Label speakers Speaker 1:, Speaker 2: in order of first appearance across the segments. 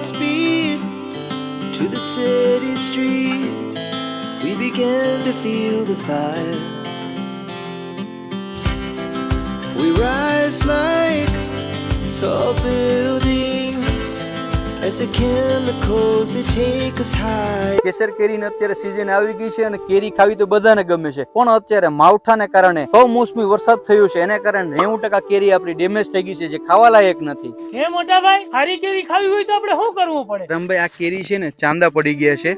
Speaker 1: speed to the city streets. We began to feel the fire. We rise like
Speaker 2: કેસર કેરીની અત્યારે season આવી ગઈ છે અને કેરી ખાવી તો બધાને ગમે છે. પણ અત્યારે માવઠાને કારણે કમોસમી વરસાદ થયો છે. એને કારણે નેવું ટકા કેરી આપણી ડેમેજ થઈ ગઈ છે જે ખાવા લાયક નથી.
Speaker 3: હે મોટા ભાઈ સારી કેરી ખાવી હોય તો આપણે શું કરવું પડે?
Speaker 2: રમભાઈ આ કેરી છે ને ચાંદા પડી ગયા છે.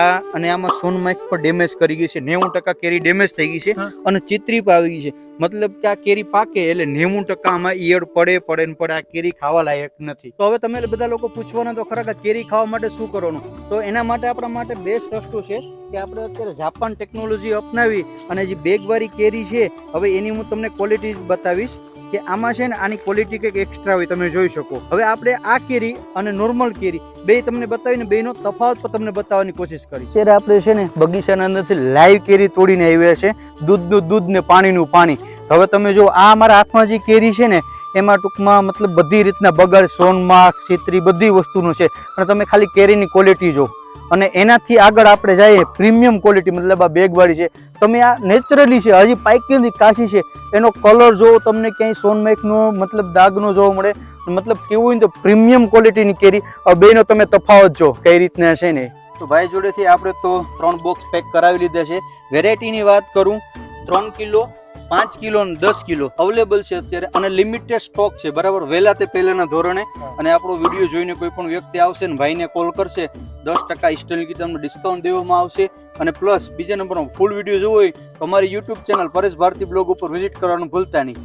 Speaker 2: આ અને આમાં સોનમાઇક પણ ડેમેજ કરી ગઈ છે. નેવું ટકા કેરી ડેમેજ થઈ ગઈ છે અને ચિત્રી પણ આવી ગઈ છે. મતલબ કે આ કેરી પાકે એટલે નેવું ટકા આમાં ઈયળ પડે પડે ને પડે. આ કેરી ખાવા લાયક નથી. તો હવે તમે બધા લોકો પૂછવાના તો ખરેખર કેરી ખાવા માટે શું કરવાનું? તો એના માટે આપણા માટે બેસ્ટ રસ્તો છે કે આપણે અત્યારે જાપાન ટેકનોલોજી અપનાવી અને જે બેગવાળી કેરી છે, હવે એની હું તમને ક્વોલિટી બતાવીશ કે આમાં છે ને આની ક્વોલિટી કંઈક એક્સ્ટ્રા હોય, તમે જોઈ શકો. હવે આપણે આ કેરી અને નોર્મલ કેરી બે તમને બતાવીને બેનો તફાવત પણ તમને બતાવવાની કોશિશ કરી અત્યારે આપણે છે ને બગીચાના અંદરથી લાઈવ કેરી તોડીને આવ્યા છે. દૂધનું દૂધ ને પાણીનું પાણી. હવે તમે જો આ અમારા હાથમાં જે કેરી છે ને એમાં ટૂંકમાં મતલબ બધી રીતના બગાડ સોનમાર્ક સીતરી બધી વસ્તુનું છે. અને તમે ખાલી કેરીની ક્વોલિટી જો અને એનાથી આગળ આપણે જઈએ પ્રીમિયમ ક્વોલિટી મતલબ આ બેગવાળી છે. તમે આ નેચરલી છે, હજી પાકી કાશી છે. એનો કલર જોવો, તમને ક્યાંય સોનમેકનો મતલબ દાગનો જોવા મળે. મતલબ કેવું હોય તો પ્રીમિયમ ક્વોલિટીની કેરી. બેનો તમે તફાવત જો કઈ રીતના છે ને. તો ભાઈ જોડેથી આપણે તો ત્રણ બોક્સ પેક કરાવી લીધા છે. વેરાયટીની વાત કરું, ત્રણ કિલો પાંચ કિલો અને દસ કિલો અવેલેબલ છે અત્યારે અને લિમિટેડ સ્ટોક છે. બરાબર? વહેલા તે પહેલાના ધોરણે. અને આપણો વીડિયો જોઈને કોઈ પણ વ્યક્તિ આવશે ને ભાઈને કોલ કરશે, દસ ટકા ઇન્સ્ટોલ કીટ તમને ડિસ્કાઉન્ટ દેવામાં આવશે. અને પ્લસ બીજા નંબરનો ફૂલ વીડિયો જોવો હોય તો અમારી YouTube channel Paresh Bharati blog ઉપર વિઝિટ કરવાનું ભૂલતા નહીં.